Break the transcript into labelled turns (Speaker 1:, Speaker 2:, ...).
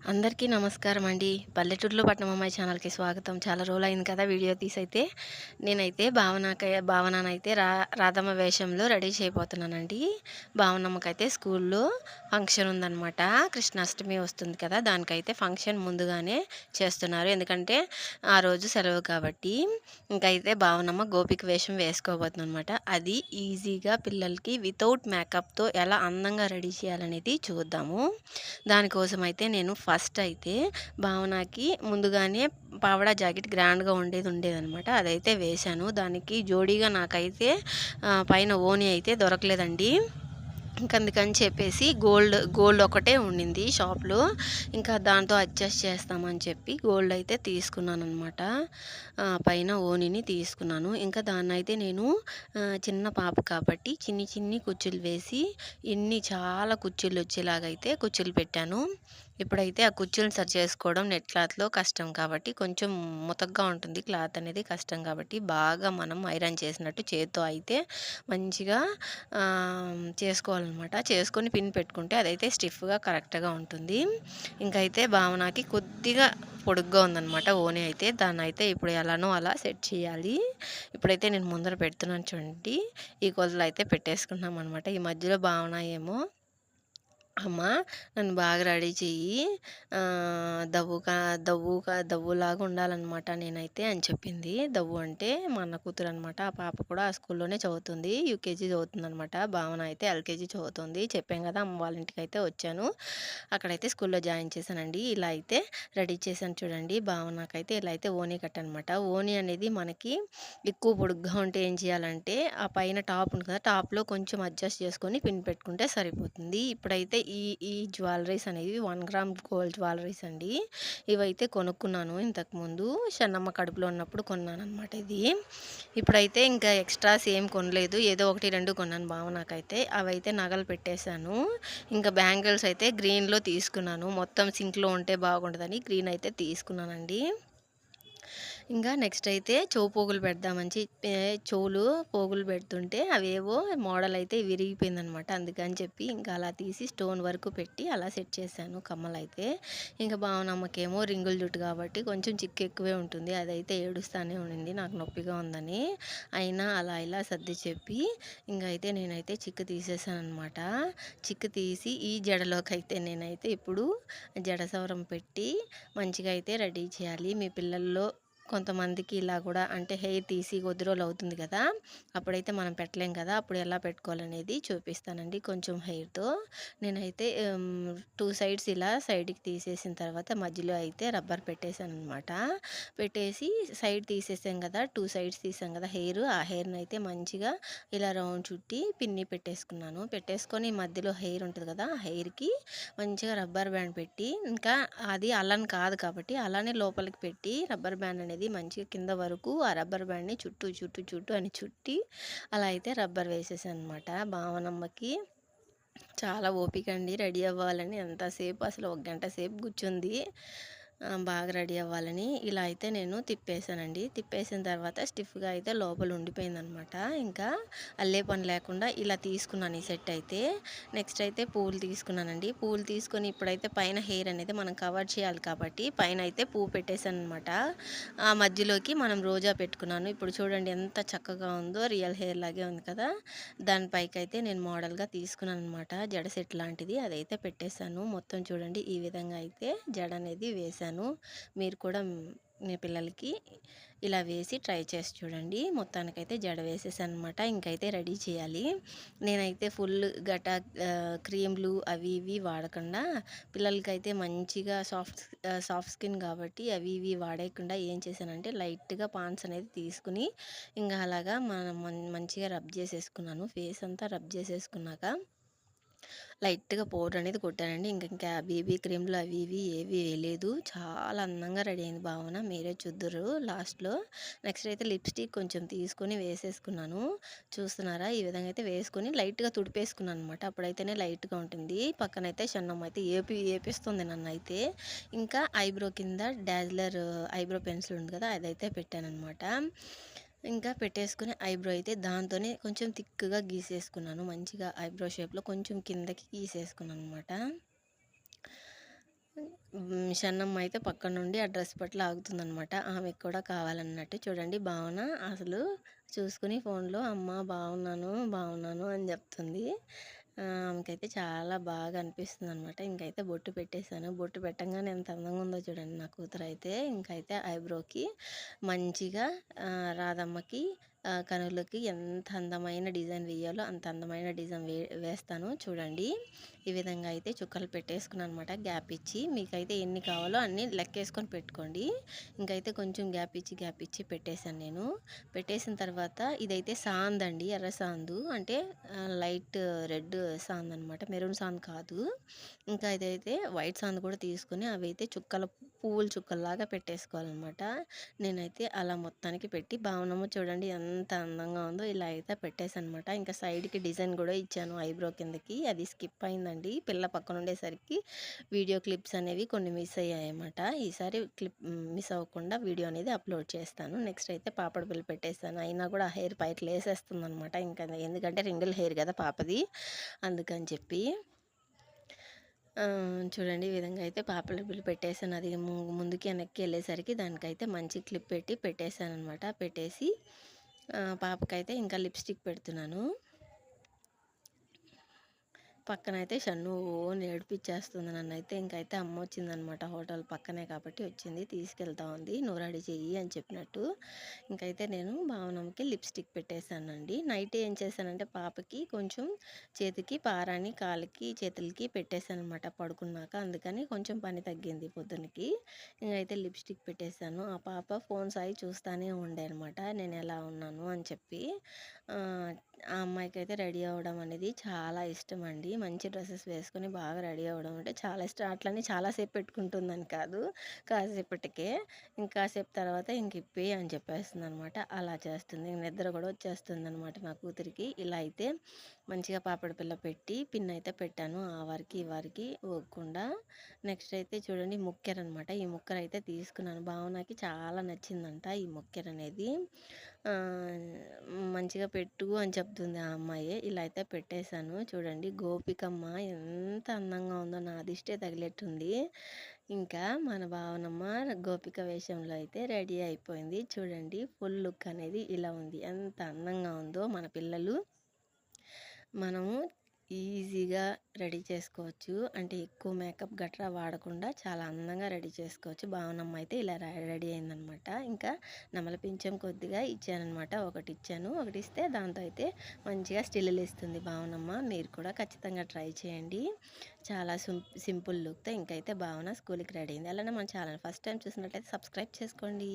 Speaker 1: అందరికీ నమస్కారం అండి. పల్లెటూరులో పట్నం అమ్మాయి ఛానల్కి స్వాగతం. చాలా రోజులు అయింది కదా వీడియో తీసైతే. నేనైతే భావనక భావననైతే రా రాధమ్మ వేషంలో రెడీ చేయబోతున్నానండి. భావనమ్మకైతే స్కూల్లో ఫంక్షన్ ఉందన్నమాట. కృష్ణాష్టమి వస్తుంది కదా దానికైతే ఫంక్షన్ ముందుగానే చేస్తున్నారు. ఎందుకంటే ఆ రోజు సెలవు కాబట్టి ఇంకైతే భావనమ్మ గోపిక వేషం వేసుకోబోతుంది అనమాట అది ఈజీగా పిల్లలకి వితౌట్ మేకప్తో ఎలా అందంగా రెడీ చేయాలనేది చూద్దాము. దానికోసం అయితే నేను ఫస్ట్ అయితే భావనకి ముందుగానే పావడా జాకెట్ గ్రాండ్గా ఉండేది ఉండేదనమాట అదైతే వేశాను. దానికి జోడీగా నాకైతే పైన ఓని అయితే దొరకలేదండి. ఇంక అందుకని చెప్పేసి గోల్డ్ గోల్డ్ ఒకటే ఉండింది షాప్లో. ఇంకా దాంతో అడ్జస్ట్ చేస్తామని చెప్పి గోల్డ్ అయితే తీసుకున్నాను అనమాట పైన ఓనిని తీసుకున్నాను. ఇంకా దాన్ని అయితే నేను చిన్న పాప కాబట్టి చిన్ని చిన్ని కుచ్చులు వేసి ఇన్ని చాలా కుచ్చులు వచ్చేలాగైతే కుచ్చులు పెట్టాను. ఇప్పుడైతే ఆ కుర్చీలను సరి చేసుకోవడం నెట్ క్లాత్లో కష్టం కాబట్టి కొంచెం ముతగ్గా ఉంటుంది. క్లాత్ అనేది కష్టం కాబట్టి బాగా మనం ఐరన్ చేసినట్టు చేత్తో అయితే మంచిగా చేసుకోవాలన్నమాట. చేసుకొని పిన్ పెట్టుకుంటే అదైతే స్టిఫ్గా కరెక్ట్గా ఉంటుంది. ఇంకైతే భావనకి కొద్దిగా పొడుగ్గా ఉందన్నమాట ఓనే అయితే. దాన్ని అయితే ఇప్పుడు ఎలానో అలా సెట్ చేయాలి. ఇప్పుడైతే నేను ముందర పెడుతున్నాను చూడండి. ఈ కొలతలు అయితే పెట్టేసుకున్నాం అనమాట ఈ మధ్యలో భావన ఏమో అమ్మ! నన్ను బాగా రెడీ చెయ్యి. దవ్వు కా దవ్వు కా దవ్వులాగా ఉండాలన్నమాట నేనైతే అని చెప్పింది. దవ్వు అంటే మా అన్న కూతురు అనమాట ఆ పాప కూడా ఆ స్కూల్లోనే చదువుతుంది. యూకేజీ చదువుతుంది అనమాట భావన అయితే ఎల్కేజీ చదువుతుంది. చెప్పాం కదా అమ్మ వాళ్ళ ఇంటికి అయితే వచ్చాను. అక్కడైతే స్కూల్లో జాయిన్ చేశానండి. ఇలా అయితే రెడీ చేశాను చూడండి. భావనకైతే ఇలా అయితే ఓనీ కట్ అనమాట ఓనీ అనేది మనకి ఎక్కువ పొడుగ్గా ఉంటే ఏం చేయాలంటే ఆ పైన టాప్ ఉంది కదా టాప్లో కొంచెం అడ్జస్ట్ చేసుకొని పిన్ పెట్టుకుంటే సరిపోతుంది. ఇప్పుడైతే ఈ ఈ జ్యువెలరీస్ అనేవి వన్ గ్రామ్ గోల్డ్ జ్యువెలరీస్ అండి. ఇవైతే కొనుక్కున్నాను ఇంతకుముందు షన్నమ్మ కడుపులో ఉన్నప్పుడు కొన్నాను అనమాట ఇది. ఇప్పుడైతే ఇంకా ఎక్స్ట్రాస్ ఏం కొనలేదు. ఏదో ఒకటి రెండు కొన్నాను బావ నాకైతే. అవైతే నగలు పెట్టేశాను. ఇంకా బ్యాంగిల్స్ అయితే గ్రీన్లో తీసుకున్నాను. మొత్తం సింక్లో ఉంటే బాగుంటుందని గ్రీన్ అయితే తీసుకున్నానండి. ఇంకా నెక్స్ట్ అయితే చెవు పోగులు పెడదామని చెవులు పోగులు పెడుతుంటే అవేవో మోడల్ అయితే విరిగిపోయిందనమాట. అందుకని చెప్పి ఇంకా అలా తీసి స్టోన్ వరకు పెట్టి అలా సెట్ చేశాను కమ్మలు అయితే ఇంకా భావనమ్మకేమో రింగుల జుట్టు కాబట్టి కొంచెం చిక్కు ఎక్కువే ఉంటుంది. అదైతే ఏడుస్తానే ఉండింది. నాకు నొప్పిగా ఉందని అయినా అలా ఇలా సర్ది చెప్పి ఇంకా అయితే నేనైతే చిక్కు తీసేసాను అనమాట చిక్కు తీసి ఈ జడలోకి అయితే నేనైతే ఇప్పుడు జడ సవరం పెట్టి మంచిగా అయితే రెడీ చేయాలి. మీ పిల్లల్లో కొంతమందికి ఇలా కూడా అంటే హెయిర్ తీసి కొద్ది రోజులు అవుతుంది కదా అప్పుడైతే మనం పెట్టలేం కదా అప్పుడు ఎలా పెట్టుకోవాలనేది చూపిస్తానండి కొంచెం హెయిర్తో. నేనైతే టూ సైడ్స్ ఇలా సైడ్కి తీసేసిన తర్వాత మధ్యలో అయితే రబ్బర్ పెట్టేశాను అనమాట పెట్టేసి సైడ్ తీసేసాం కదా టూ సైడ్స్ తీసాం కదా హెయిర్ ఆ హెయిర్ని అయితే మంచిగా ఇలా రౌండ్ చుట్టి పిన్ని పెట్టేసుకున్నాను. పెట్టేసుకొని మధ్యలో హెయిర్ ఉంటుంది కదా ఆ హెయిర్కి మంచిగా రబ్బర్ బ్యాండ్ పెట్టి ఇంకా అది అలాని కాదు కాబట్టి అలానే లోపలికి పెట్టి రబ్బర్ బ్యాండ్ అనేది అనేది మంచిగా కింద వరకు ఆ రబ్బర్ బ్యాండ్ని చుట్టూ చుట్టూ చుట్టూ అని చుట్టి అలా అయితే రబ్బర్ వేసేసాను అనమాట భావనమ్మకి చాలా ఓపిక అండి. రెడీ అవ్వాలని ఎంతసేపు అసలు ఒక గంట సేపు కూర్చుంది. బాగా రెడీ అవ్వాలని ఇలా అయితే నేను తిప్పేసానండి తిప్పేసిన తర్వాత స్టిఫ్గా అయితే లోపల ఉండిపోయిందనమాట. ఇంకా అల్లే పని లేకుండా ఇలా తీసుకున్నాను ఈ సెట్ అయితే. నెక్స్ట్ అయితే పూలు తీసుకున్నానండి. పూలు తీసుకొని ఇప్పుడైతే పైన హెయిర్ అనేది మనం కవర్ చేయాలి కాబట్టి పైన అయితే పువ్వు పెట్టేశాను అనమాట ఆ మధ్యలోకి మనం రోజా పెట్టుకున్నాను. ఇప్పుడు చూడండి ఎంత చక్కగా ఉందో రియల్ హెయిర్ లాగే ఉంది కదా. దానిపైకి అయితే నేను మోడల్గా తీసుకున్నాను అనమాట జడ సెట్ లాంటిది. అదైతే పెట్టేశాను. మొత్తం చూడండి ఈ విధంగా అయితే జడ అనేది వేశాను. చేశాను. మీరు కూడా మీ పిల్లలకి ఇలా వేసి ట్రై చేసి చూడండి. మొత్తానికైతే జడ వేసేసాను అనమాట ఇంకైతే రెడీ చేయాలి. నేనైతే ఫుల్ గట క్రీమ్లు అవి ఇవి వాడకుండా పిల్లలకైతే మంచిగా సాఫ్ట్ సాఫ్ట్ స్కిన్ కాబట్టి అవి ఇవి వాడేయకుండా ఏం చేశానంటే లైట్గా పాన్స్ అనేది తీసుకుని ఇంకా అలాగా మనం మంచిగా రబ్ చేసేసుకున్నాను. ఫేస్ అంతా రబ్ చేసేసుకున్నాక లైట్గా పౌడర్ అనేది కొట్టానండి. ఇంక ఇంకా బేబీ క్రీమ్లు అవి ఇవి ఏవి వేయలేదు. చాలా అందంగా రెడీ అయింది భావన. మీరే చూద్దరు లాస్ట్లో. నెక్స్ట్ అయితే లిప్స్టిక్ కొంచెం తీసుకొని వేసేసుకున్నాను. చూస్తున్నారా? ఈ విధంగా అయితే వేసుకొని లైట్గా తుడిపేసుకున్నాను అనమాట అప్పుడైతేనే లైట్గా ఉంటుంది. పక్కనైతే షన్నం అయితే ఏపి ఏపిస్తుంది నన్ను అయితే ఇంకా ఐబ్రో కింద డాజ్లర్ ఐబ్రో పెన్సిల్ ఉంది కదా అదైతే పెట్టాను అనమాట ఇంకా పెట్టేసుకుని ఐబ్రో అయితే దాంతోనే కొంచెం థిక్గా గీసేసుకున్నాను మంచిగా ఐబ్రో షేప్లో కొంచెం కిందకి గీసేసుకున్నాను అనమాట షన్నమ్మ అయితే పక్క నుండి ఆ డ్రెస్ పట్ల ఆగుతుందనమాట. ఆమెకు కూడా కావాలన్నట్టు. చూడండి భావన అసలు చూసుకుని ఫోన్‌లో అమ్మ బాగున్నాను, బాగున్నాను అని చెప్తుంది. ఆమెకైతే చాలా బాగా అనిపిస్తుంది అనమాట ఇంకైతే బొట్టు పెట్టేశాను. బొట్టు పెట్టంగానే ఎంత అందంగా ఉందో చూడండి నా కూతురు అయితే ఇంకైతే ఐబ్రోకి మంచిగా రాధమ్మకి కనులకి ఎంత అందమైన డిజైన్ వేయాలో అంత అందమైన డిజైన్ వే వేస్తాను చూడండి. ఈ విధంగా అయితే చుక్కలు పెట్టేసుకున్నాను అనమాట గ్యాప్ ఇచ్చి. మీకైతే ఎన్ని కావాలో అన్నీ లెక్కేసుకొని పెట్టుకోండి. ఇంకైతే కొంచెం గ్యాప్ ఇచ్చి, గ్యాప్ ఇచ్చి పెట్టేసాను నేను. పెట్టేసిన తర్వాత ఇదైతే సాంద్ అండి. ఎర్ర సాందు అంటే లైట్ రెడ్ సాంద్ అనమాట. మెరూన్ సాంద్ కాదు. ఇంకా ఇదైతే వైట్ సాంద్ కూడా తీసుకొని అవైతే చుక్కల పువ్వుల చుక్కల్లాగా పెట్టేసుకోవాలనమాట. నేనైతే అలా మొత్తానికి పెట్టి భావనమ్మ చూడండి ఎంత అందంగా ఉందో ఇలా అయితే పెట్టేసనమాట ఇంకా సైడ్‌కి డిజైన్ కూడా ఇచ్చాను ఐబ్రో కిందకి. అది స్కిప్ అయిందండి. పిల్ల పక్కన ఉండేసరికి వీడియో క్లిప్స్ అనేవి కొన్ని మిస్ అయ్యాయన్నమాట. ఈసారి క్లిప్ మిస్ అవ్వకుండా వీడియో అనేది అప్లోడ్ చేస్తాను. నెక్స్ట్ అయితే పాపడ బిల్లు పెట్టేసాను. అయినా కూడా ఆ హెయిర్ పైకి లేసేస్తుందనమాట. ఇంకా ఎందుకంటే రింగిల్ హెయిర్ కదా పాపది. అందుకని చెప్పి. చూడండి ఈ విధంగా అయితే పాపడ బిళ్ళ పెట్టేసాను. అది ము ముందుకి వెనక్కి వెళ్ళేసరికి దానికైతే మంచి క్లిప్ పెట్టి పెట్టేసాననమాట. పెట్టేసి పాపకైతే ఇంకా లిప్‌స్టిక్ పెడుతున్నాను. పక్కనైతే షన్ను ఓ ఏడిపిచ్చేస్తుంది నన్నైతే. ఇంకైతే అమ్మ వచ్చిందనమాట. హోటల్ పక్కనే కాబట్టి వచ్చింది. తీసుకెళ్తా ఉంది. నూరాడి చెయ్యి అని చెప్పినట్టు. ఇంకైతే నేను భావనమ్మకి లిప్‌స్టిక్ పెట్టేశానండి నైట్ ఏం చేశానంటే పాపకి కొంచెం చేతికి పారాని, కాలుకి చేతులకి పెట్టేశానమాట పడుకున్నాక. అందుకని కొంచెం పని తగ్గింది పొద్దునకి. ఇంకైతే లిప్‌స్టిక్ పెట్టేశాను ఆ పాప ఫోన్స్ సాయి చూస్తానే ఉండే అనమాట. నేను ఎలా ఉన్నాను అని చెప్పి. ఆ ఆ అమ్మాయికైతే రెడీ అవ్వడం అనేది చాలా ఇష్టం అండి మంచి డ్రెస్సెస్ వేసుకొని బాగా రెడీ అవ్వడం అంటే చాలా ఇష్టం. అట్లని చాలాసేపు పెట్టుకుంటుందని కాదు. కాసేపటికే. ఇంకాసేపు తర్వాత ఇంక ఇప్పి అని చెప్పేస్తుంది అనమాట అలా చేస్తుంది. నిద్ర కూడా వచ్చేస్తుంది అనమాట నా కూతురికి. ఇలా అయితే మంచిగా పాపడ పిల్ల పెట్టి పిన్ అయితే పెట్టాను. ఆ వారికి, ఈ వారికి ఒక్కకుండా నెక్స్ట్ అయితే చూడండి ముక్కెర అనమాట. ఈ ముక్కెర అయితే తీసుకున్నాను. భావనకి చాలా నచ్చిందంట ఈ ముక్కెర అనేది. మంచిగా పెట్టు అని చెప్తుంది ఆ అమ్మాయి. ఇలా అయితే పెట్టేశాను చూడండి గోపికమ్మ ఎంత అందంగా ఉందో నా దిష్టే తగిలేట్టుంది. ఇంకా మన భావనమ్మ గోపిక వేషంలో అయితే రెడీ అయిపోయింది. చూడండి ఫుల్ లుక్ అనేది ఇలా ఉంది. ఎంత అందంగా ఉందో మన పిల్లలు. మనము ఈజీగా రెడీ చేసుకోవచ్చు. అంటే ఎక్కువ మేకప్ గట్రా వాడకుండా చాలా అందంగా రెడీ చేసుకోవచ్చు. భావనమ్మ అయితే ఇలా రెడీ అయిందనమాట. ఇంకా నమల పింఛం కొద్దిగా ఇచ్చాననమాట. ఒకటి ఇచ్చాను. ఒకటి ఇస్తే దాంతో అయితే మంచిగా స్టిల్లులు ఇస్తుంది భావనమ్మ. మీరు కూడా ఖచ్చితంగా ట్రై చేయండి. చాలా సింప్ సింపుల్ లుక్‌తో ఇంకైతే భావన స్కూల్‌కి రెడీ అయింది. అలానే మన ఛానల్ ఫస్ట్ టైం చూసినట్లయితే సబ్స్క్రైబ్ చేసుకోండి.